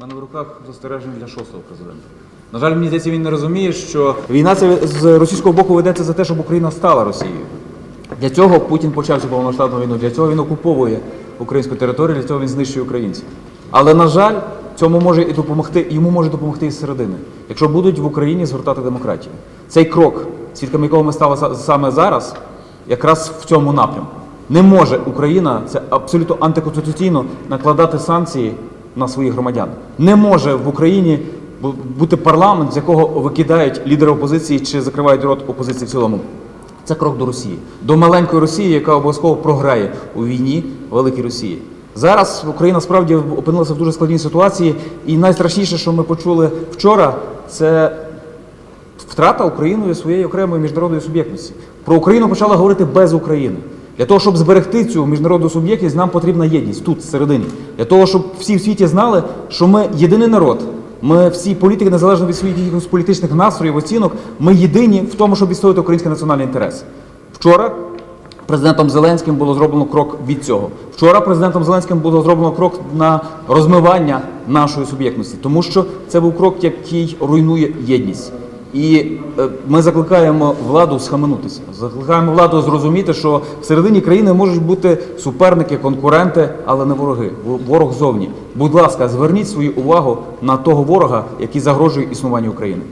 Мене в руках застереження для шостого президента. На жаль, мені здається, він не розуміє, що війна це з російського боку ведеться за те, щоб Україна стала Росією. Для цього Путін почав цю повномасштабну війну, для цього він окуповує українську територію, для цього він знищує українців. Але на жаль, цьому може і допомогти, йому може допомогти і зсередини, якщо будуть в Україні звертати демократію. Цей крок, свідками якого ми стали саме зараз, якраз в цьому напрямку. Не може Україна це абсолютно антиконституційно накладати санкції на своїх громадян. Не може в Україні бути парламент, з якого викидають лідери опозиції чи закривають рот опозиції в цілому. Це крок до Росії, до маленької Росії, яка обов'язково програє у війні великій Росії. Зараз Україна справді опинилася в дуже складній ситуації, і найстрашніше, що ми почули вчора, це втрата Україною своєї окремої міжнародної суб'єктності. Про Україну почали говорити без України. Для того, щоб зберегти цю міжнародну суб'єктність, нам потрібна єдність тут, всередині. Для того, щоб всі в світі знали, що ми єдиний народ. Ми всі політики, незалежно від своїх політичних настроїв, оцінок, ми єдині в тому, щоб відстоювати український національний інтерес. Вчора президентом Зеленським було зроблено крок від цього. Вчора президентом Зеленським було зроблено крок на розмивання нашої суб'єктності, тому що це був крок, який руйнує єдність. І е, ми закликаємо владу схаменутися. Закликаємо владу зрозуміти, що всередині країни можуть бути суперники, конкуренти, але не вороги. Ворог зовні. Будь ласка, зверніть свою увагу на того ворога, який загрожує існуванню України.